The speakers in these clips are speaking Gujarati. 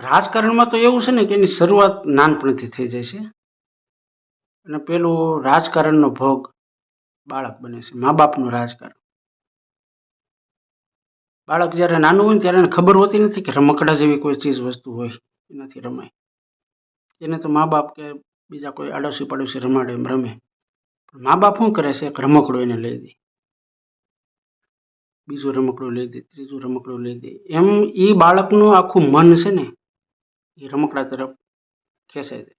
રાજકારણમાં તો એવું છે ને કે એની શરૂઆત નાનપણથી થઈ જાય છે. અને પેલું રાજકારણનો ભોગ બાળક બને છે, મા બાપનું રાજકારણ. બાળક જ્યારે નાનું હોય ને ત્યારે એને ખબર હોતી નથી કે રમકડા જેવી કોઈ ચીજ વસ્તુ હોય એનાથી રમાય. એને તો મા બાપ કે બીજા કોઈ આડોશી પાડોશી રમાડે એમ રમે. પણ મા બાપ શું કરે છે? એક રમકડું એને લઈ દે. બીજું રમકડું લઈ દે, ત્રીજું રમકડું લઈ દે. એમ એ બાળકનું આખું મન છે ને એ રમકડા તરફ ખેંચાઈ જાય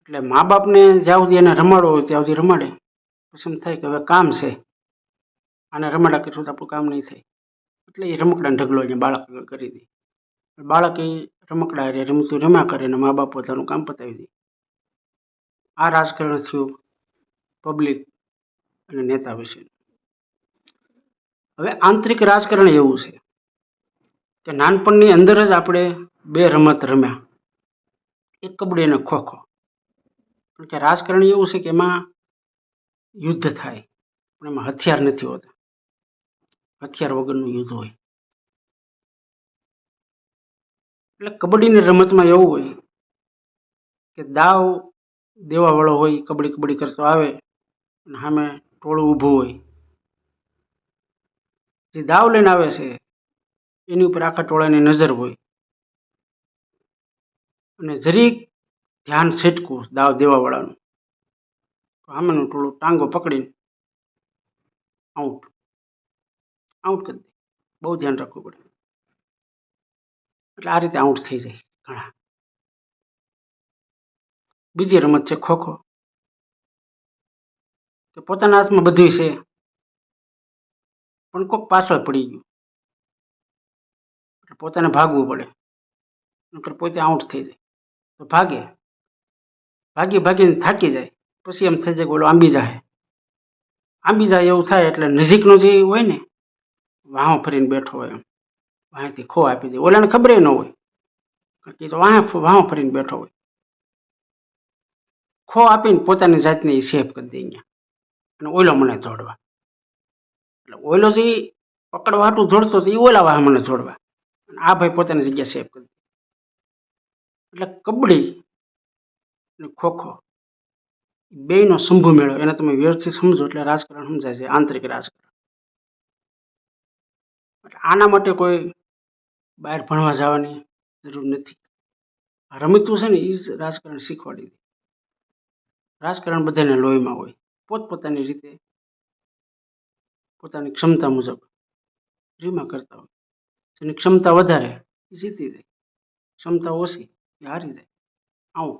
એટલે મા બાપને જ્યાં સુધી એને રમાડવો હોય ત્યાં સુધી રમાડે. પછી એમ થાય કે હવે કામ છે. આને રમાડા કરશું તો આપણું કામ નહીં થાય. એટલે એ રમકડાને ઢગલો એને બાળક કરી દે. બાળક એ રમકડા અરે રમતું રમ્યા કરે અને મા બાપ પોતાનું કામ પતાવી દે. આ રાજકારણ થયું પબ્લિક અને નેતા વિશે હવે આંતરિક રાજકારણ એવું છે કે નાનપણની અંદર જ આપણે બે રમત રમ્યા. એક કબડ્ડી અને ખોખો કારણ કે રાજકારણ એવું છે કે એમાં યુદ્ધ થાય, પણ એમાં હથિયાર નથી હોતા. હથિયાર વગરનું યુદ્ધ હોય. એટલે કબડ્ડીની રમતમાં એવું હોય કે દાવ દેવાવાળો હોય, કબડ્ડી કબડ્ડી કરતો આવે, અને સામે ટોળું ઊભું હોય. જે દાવ લઈને આવે છે, એની ઉપર આખા ટોળાની નજર હોય. અને જરીક ધ્યાન છટકું દાવ દેવાવાળાનું. તો સામેનું ટોળું ટાંગો પકડીને આઉટ આઉટ કરી દે. બહુ ધ્યાન રાખવું પડે. એટલે આ રીતે આઉટ થઈ જાય ઘણા. બીજી રમત છે ખોખો કે પોતાના હાથમાં બધું છે, પણ કોઈક પાછળ પડી ગયું. એટલે પોતાને ભાગવું પડે. નકર પોતે આઉટ થઈ જાય. તો ભાગે. ભાગી ભાગીને થાકી જાય. પછી એમ થઈ જાય ઓલો આંબી જાય આંબી જાય એવું થાય એટલે નજીકનો જે હોય ને, વાહો ફરીને બેઠો હોય એમ. વાંથી ખો આપી દે. ઓલાને ખબર ન હોય. કારણ એ તો વાહ વાહો ફરીને બેઠો હોય. ખો આપીને પોતાની જાતને એ સેફ કરી દે અહીંયા. અને ઓયલો મને દોડવા એટલે ઓયલો જે પકડવા હાટું દોડતો હતો એ ઓલા વાહ મને દોડવા અને આ ભાઈ પોતાની જગ્યા સેફ કરી દે. એટલે કબડ્ડી અને ખોખો બેયનો શંભુ મેળો, એને તમે વ્યવસ્થિત સમજો એટલે રાજકારણ સમજાય છે, આંતરિક રાજકારણ. એટલે આના માટે કોઈ બહાર ભણવા જવાની જરૂર નથી. રમતું છે ને એ જ રાજકારણ શીખવાડી દે. રાજકારણ બધાને લોહીમાં હોય. પોતપોતાની રીતે, પોતાની ક્ષમતા મુજબ, રીમાં કરતા હોય. જેની ક્ષમતા વધારે એ જીતી જાય ક્ષમતા ઓછી. એ હારી જાય આવું